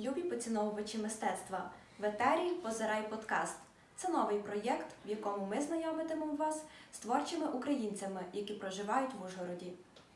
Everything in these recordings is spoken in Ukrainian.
Любі поціновувачі мистецтва. В етері Позирай подкаст. Це новий проєкт, в якому ми знайомитимемо вас з творчими українцями, які проживають в Ужгороді.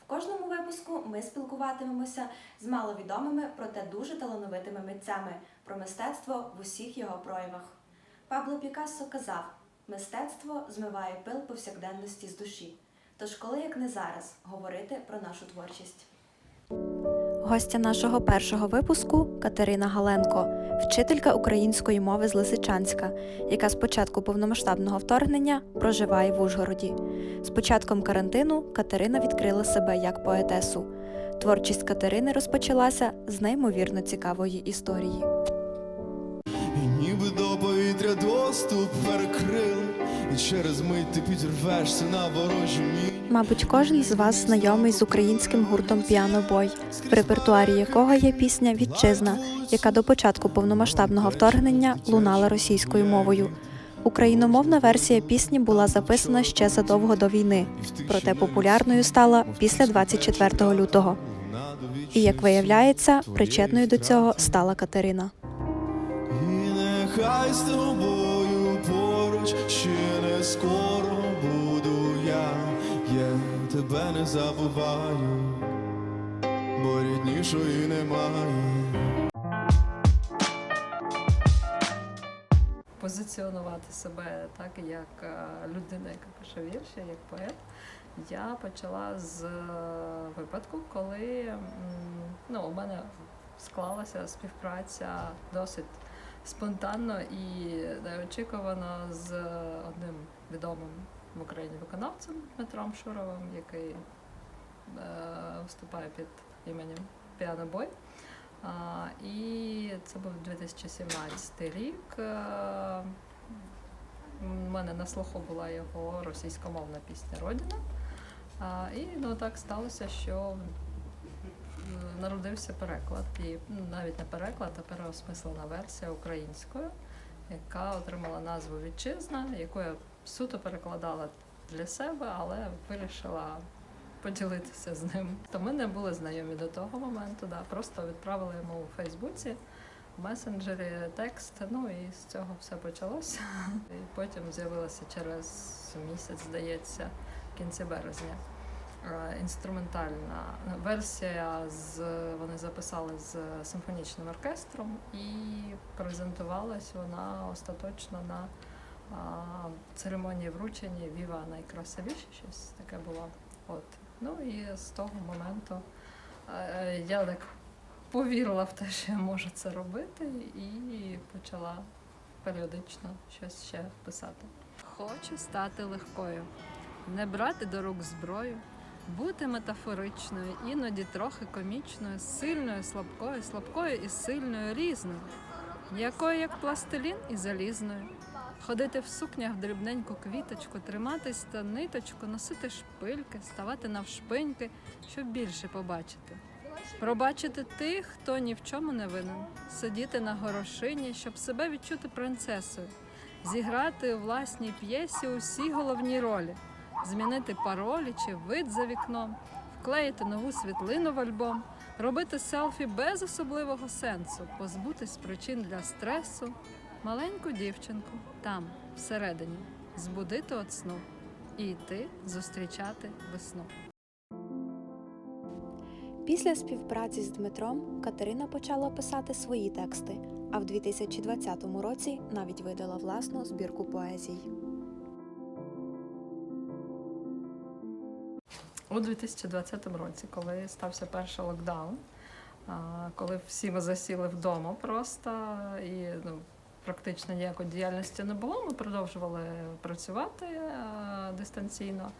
В кожному випуску ми спілкуватимемося з маловідомими, проте дуже талановитими митцями про мистецтво в усіх його проявах. Пабло Пікассо казав: мистецтво змиває пил повсякденності з душі. Тож, коли як не зараз, говорити про нашу творчість. Гостя нашого першого випуску Катерина Галенко, вчителька української мови з Лисичанська, яка з початку повномасштабного вторгнення проживає в Ужгороді. З початком карантину Катерина відкрила себе як поетесу. Творчість Катерини розпочалася з неймовірно цікавої історії. Ніби до повітря доступ перекрили, і через мить ти підірвешся на ворожі міні. Мабуть, кожен з вас знайомий з українським гуртом Піанобой, в репертуарі якого є пісня Вітчизна, яка до початку повномасштабного вторгнення лунала російською мовою. Україномовна версія пісні була записана ще задовго до війни, проте популярною стала після 24 лютого. І як виявляється, причетною до цього стала Катерина. І нехай з тобою поруч ще не скоро тебе не забуваю, бо ріднішої немає. позиціонувати себе так як е, людина, яка пише вірші, як поет, я почала з е, випадку, коли ну, у мене склалася співпраця досить спонтанно і неочікувано з одним відомим в Україні виконавцем Дмитром Шуровим, який е, виступає під іменем Піанобой. А, і це був 2017 рік. Е, У мене на слуху була його російськомовна пісня Родина. І ну, так сталося, що народився переклад. І ну, навіть не переклад, а переосмислена версія українською, яка отримала назву Вітчизна, яку я суто перекладала для себе, але вирішила поділитися з ним. То ми не були знайомі до того моменту, да, просто відправили йому у Фейсбуці месенджері текст. Ну і з цього все почалося. І потім з'явилася через місяць, здається, в кінці березня. е, Інструментальна версія з вони записали з симфонічним оркестром і презентувалась вона остаточно на церемонії вручення Віва найкрасивіше, щось таке було. От. Ну і з того моменту е, я так повірила в те, що я можу це робити, і почала періодично щось ще писати. Хочу стати легкою, не брати до рук зброю, бути метафоричною, іноді трохи комічною, сильною, слабкою, слабкою і сильною різною, м'якою, як пластилін, і залізною. Ходити в сукнях дрібненьку квіточку, триматись та ниточку, носити шпильки, ставати навшпиньки, щоб більше побачити. Пробачити тих, хто ні в чому не винен, сидіти на горошині, щоб себе відчути принцесою, зіграти у власній п'єсі усі головні ролі, змінити паролі чи вид за вікном, вклеїти нову світлину в альбом, робити селфі без особливого сенсу, позбутись причин для стресу, маленьку дівчинку там, всередині, збудити от сну і йти зустрічати весну. Після співпраці з Дмитром Катерина почала писати свої тексти, а в 2020 році навіть видала власну збірку поезій. У 2020 році, коли стався перший локдаун, коли всі ми засіли вдома просто і ну, практично ніякої діяльності не було, ми продовжували працювати дистанційно.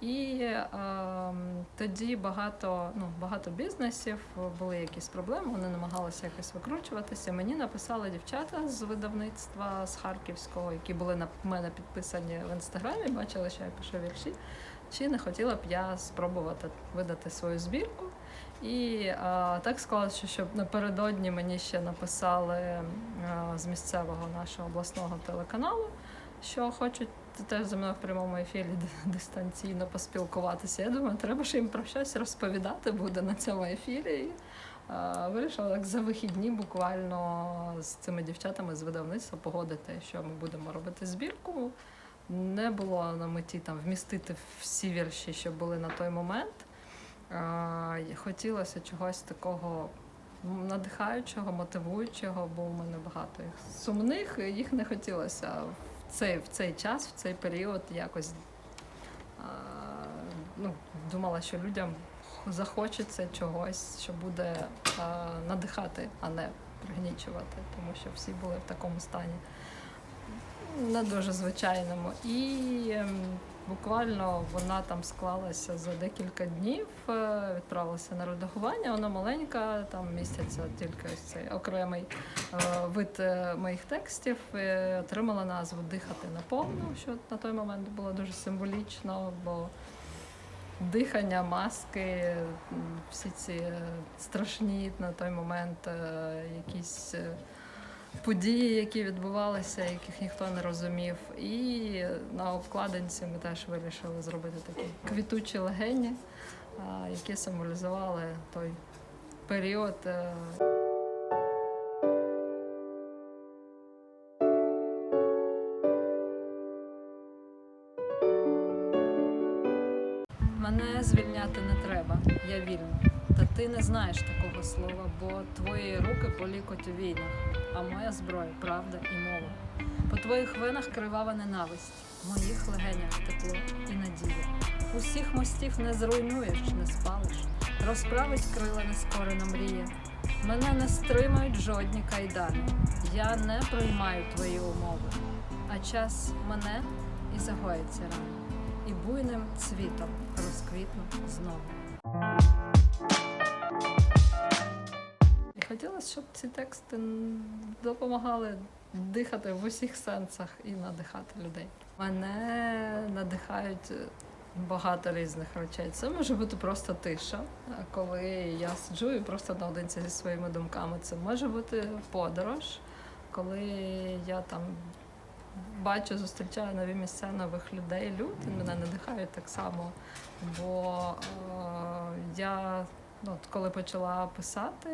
І а, тоді багато, ну, багато бізнесів були якісь проблеми, вони намагалися якось викручуватися. Мені написали дівчата з видавництва з Харківського, які були на мене підписані в інстаграмі, бачили, що я пишу вірші. Чи не хотіла б я спробувати видати свою збірку? І а, так склалося, що напередодні мені ще написали а, з місцевого нашого обласного телеканалу, що хочуть теж зі мною в прямому ефірі дистанційно поспілкуватися. Я думаю, треба ж їм про щось розповідати буде на цьому ефірі. І, е, вирішила так за вихідні буквально з цими дівчатами з видавництва погодити, що ми будемо робити збірку. Не було на меті там вмістити всі вірші, що були на той момент. Хотілося чогось такого надихаючого, мотивуючого, бо у мене багато їх сумних, їх не хотілося в цей, в цей час, в цей період якось ну, думала, що людям захочеться чогось, що буде надихати, а не пригнічувати, тому що всі були в такому стані не дуже звичайному. І ем, буквально вона там склалася за декілька днів, е, відправилася на редагування. Вона маленька, там містяться тільки ось цей окремий е, вид е, моїх текстів. Отримала назву Дихати наповну, що на той момент було дуже символічно, бо дихання, маски, всі ці страшні на той момент якісь. Події, які відбувалися, яких ніхто не розумів. І на обкладинці ми теж вирішили зробити такі квітучі легені, які символізували той період. е, Мене звільняти не треба, я вільна. Та ти не знаєш такого слова, бо твої руки полікоть у війнах, а моя зброя правда і мова. По твоїх винах кривава ненависть, в моїх легенях тепло і надія. Усіх мостів не зруйнуєш, не спалиш, розправить крила нескорена мрія. Мене не стримають жодні кайдани. Я не приймаю твої умови, а час мене і загоїться рано і буйним цвітом розквітну знову. Хотілося, щоб ці тексти допомагали дихати в усіх сенсах і надихати людей. Мене надихають багато різних речей. Це може бути просто тиша, коли я сиджу і просто наодинці зі своїми думками. Це може бути подорож, коли я там бачу, зустрічаю нові місця нових людей. Люди мене надихають так само. Бо е, я, от коли почала писати,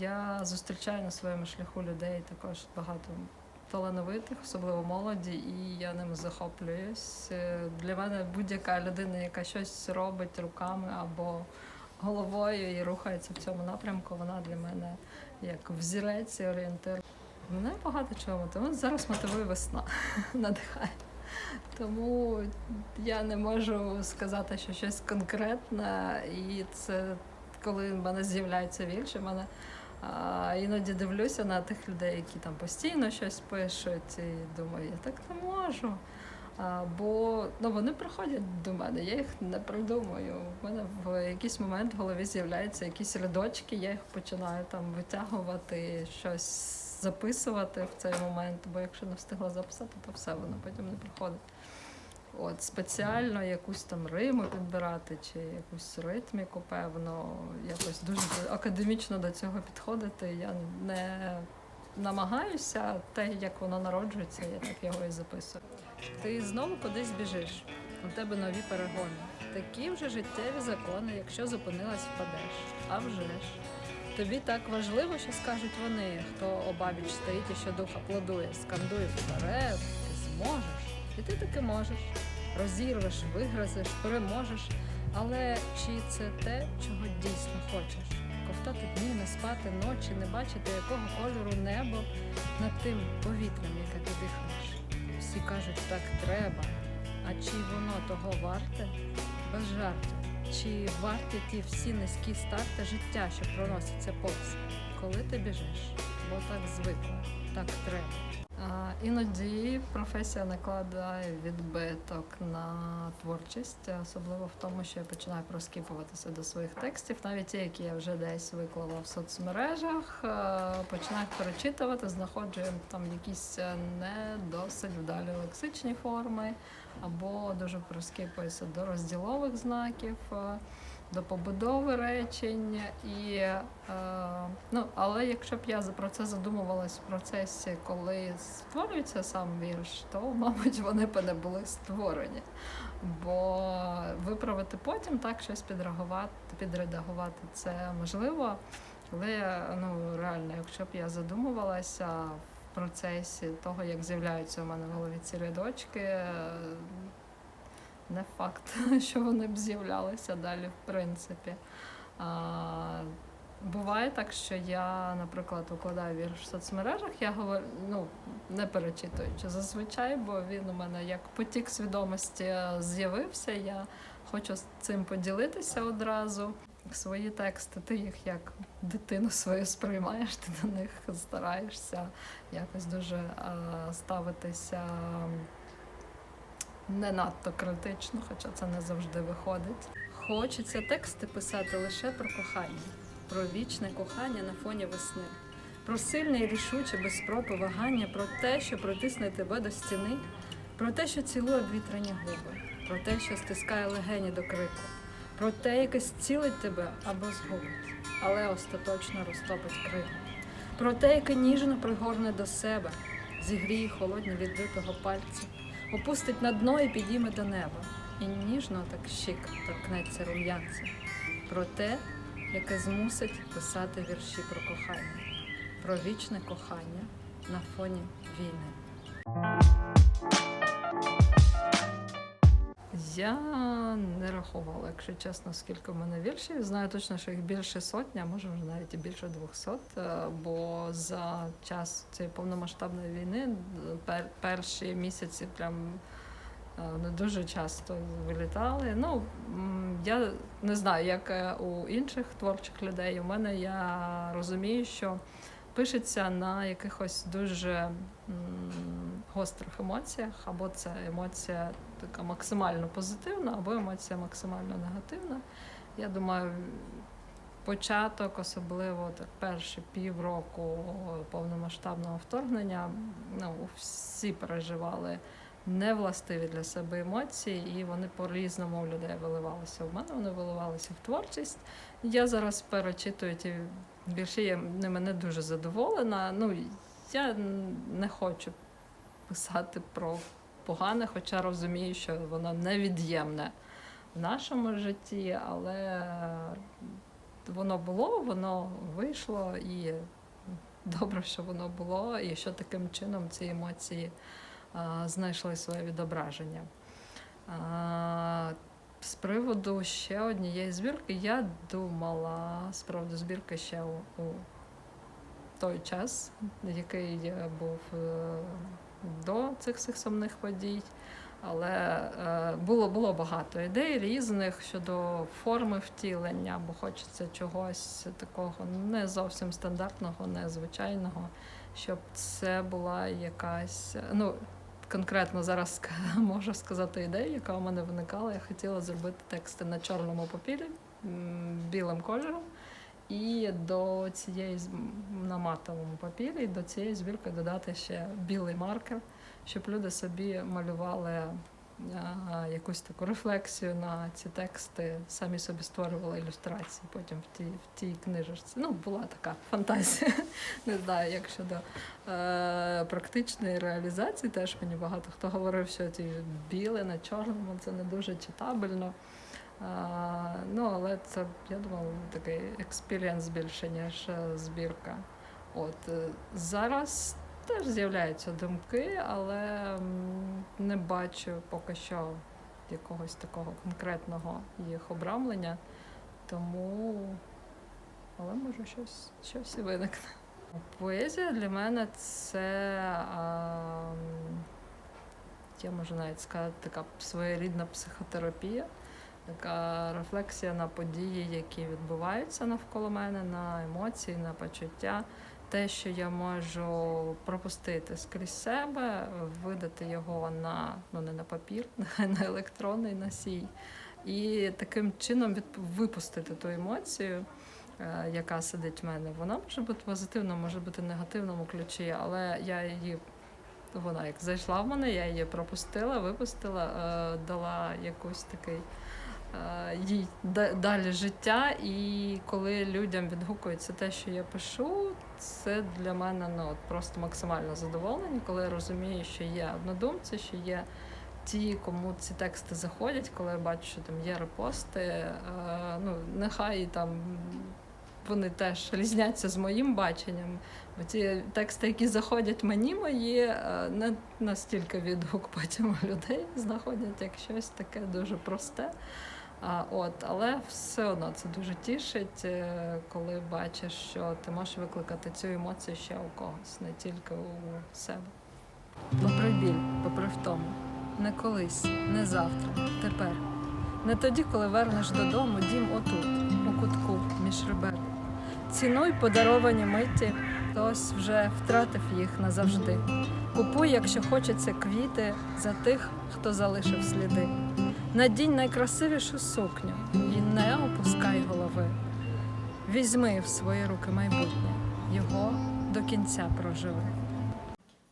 я зустрічаю на своєму шляху людей також багато талановитих, особливо молоді, і я ними захоплююсь. Для мене будь-яка людина, яка щось робить руками або головою і рухається в цьому напрямку, вона для мене як взірець і орієнтир. Мене багато чого мотивує. Зараз мотивує весна, надихає. Тому я не можу сказати, що щось конкретне, і це коли в мене з'являються вірші, в мене а, іноді дивлюся на тих людей, які там постійно щось пишуть, і думаю, я так не можу. А, бо ну, вони приходять до мене, я їх не придумаю. У мене в якийсь момент в голові з'являються якісь рядочки, я їх починаю там витягувати, щось записувати в цей момент, бо якщо не встигла записати, то все воно потім не приходить. От спеціально якусь там риму підбирати чи якусь ритміку, певно, якось дуже академічно до цього підходити. Я не намагаюся, те, як воно народжується, я так його і записую. Ти знову кудись біжиш, у тебе нові перегони. Такі вже життєві закони, якщо зупинилась, впадеш. А вже ж. Тобі так важливо, що скажуть вони, хто обабіч стоїть і що духа плодує, скандує вперед, ти зможеш, і ти таки можеш. Розірвеш, вигризеш, переможеш. Але чи це те, чого дійсно хочеш? Ковтати дні, не спати ночі, не бачити, якого кольору небо над тим повітрям, яке ти дихаєш. Всі кажуть, так треба. А чи воно того варте? Без жартів. Чи варті ті всі низькі старти життя, що проносяться повз, коли ти біжиш? Бо так звикло, так треба. Іноді професія накладає відбиток на творчість, особливо в тому, що я починаю проскіпуватися до своїх текстів, навіть ті, які я вже десь виклала в соцмережах, починаю перечитувати, знаходжу там якісь е, не досить вдалі лексичні форми, або дуже проскіпуюся до розділових знаків. До побудови речень. І, е, ну, але якщо б я про це задумувалась в процесі, коли створюється сам вірш, то, мабуть, вони б не були створені. Бо виправити потім так щось підредагувати, підредагувати це можливо. Але ну реально, якщо б я задумувалася в процесі того, як з'являються у мене в голові ці рядочки, не факт, що вони б з'являлися далі, в принципі. А, буває так, що я, наприклад, викладаю вірш в соцмережах, я говорю, ну, не перечитуючи зазвичай, бо він у мене як потік свідомості з'явився. Я хочу з цим поділитися одразу. Свої тексти, ти їх як дитину свою сприймаєш, ти до них стараєшся якось дуже ставитися не надто критично, хоча це не завжди виходить. Хочеться тексти писати лише про кохання, про вічне кохання на фоні весни, про сильне і рішуче без спроб вагання, про те, що притисне тебе до стіни, про те, що цілує вітряні губи, про те, що стискає легені до крику, про те, яке зцілить тебе або згубить, але остаточно розтопить крик. Про те, яке ніжно пригорне до себе, зігріє холодні від битого пальця, опустить на дно і підійме до неба, і ніжно так щик торкнеться рум'янця. Про те, яке змусить писати вірші про кохання, про вічне кохання на фоні війни. Я не рахувала, якщо чесно, скільки в мене віршів. Знаю точно, що їх більше сотні, а може вже навіть і більше 200, е, Бо за час цієї повномасштабної війни пер- перші місяці прям е, не дуже часто вилітали. Ну я не знаю, як е, у інших творчих людей. У мене я розумію, що пишеться на якихось дуже гострих емоціях, або це емоція така максимально позитивна, або емоція максимально негативна. Я думаю, початок, особливо так, перші півроку повномасштабного вторгнення, ну, всі переживали невластиві для себе емоції, і вони по-різному у людей виливалися. У мене вони виливалися в творчість. Я зараз перечитую ті вірші, я ними не дуже задоволена. Ну, я не хочу писати про погане, хоча розумію, що воно невід'ємне в нашому житті, але воно було, воно вийшло, і добре, що воно було, і що таким чином ці емоції а, знайшли своє відображення. А, з приводу ще однієї збірки, я думала з приводу збірки ще у, у той час, який е, був е, до цих всіх сумних подій. Але е, було, було багато ідей різних щодо форми втілення, бо хочеться чогось такого не зовсім стандартного, незвичайного, щоб це була якась. Ну, конкретно зараз можу сказати ідею, яка у мене виникала. Я хотіла зробити тексти на чорному папірі білим кольором. І до цієї на матовому папірі, до цієї збірки додати ще білий маркер, щоб люди собі малювали якусь таку рефлексію на ці тексти, самі собі створювали ілюстрації потім в тій, в тій книжечці. Ну, була така фантазія. Не знаю, як щодо е, практичної реалізації, теж мені багато хто говорив, що ті біле на чорному це не дуже читабельно. А, ну, але це, я думаю, такий експірієнс більше, ніж е, збірка. От е, зараз теж з'являються думки, але не бачу поки що якогось такого конкретного їх обрамлення. Тому, але може щось, щось і виникне. Поезія для мене це, а, я можу навіть сказати, така своєрідна психотерапія така рефлексія на події, які відбуваються навколо мене, на емоції, на почуття, те, що я можу пропустити скрізь себе, видати його на ну не на папір, на електронний носій, і таким чином випустити ту емоцію. е, Яка сидить в мене, вона може бути позитивна, може бути в негативному ключі, але я її вона як зайшла в мене, я її пропустила, випустила, е, дала якусь такий їй далі життя. І коли людям відгукується те, що я пишу, це для мене ну, просто максимально задоволення, коли я розумію, що є однодумці, що є ті, кому ці тексти заходять, коли я бачу, що там є репости. Е, ну, нехай там вони теж різняться з моїм баченням. Бо ті тексти, які заходять мені, мої, е, не настільки відгук потім людей знаходять як щось таке дуже просте. А, от, але все одно це дуже тішить, е, коли бачиш, що ти можеш викликати цю емоцію ще у когось, не тільки у себе. Попри біль, попри втому, не колись, не завтра, тепер. Не тоді, коли вернеш додому дім отут, у кутку, між ребер. Цінуй подаровані миті, хтось вже втратив їх назавжди. Купуй, якщо хочеться, квіти за тих, хто залишив сліди. Надінь найкрасивішу сукню і не опускай голови. Візьми в свої руки майбутнє, його до кінця проживи.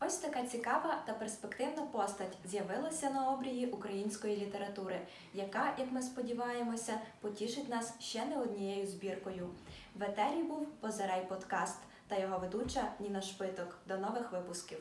Ось така цікава та перспективна постать з'явилася на обрії української літератури, яка, як ми сподіваємося, потішить нас ще не однією збіркою. В етері був Позирай подкаст та його ведуча Ніна Шпиток. До нових випусків.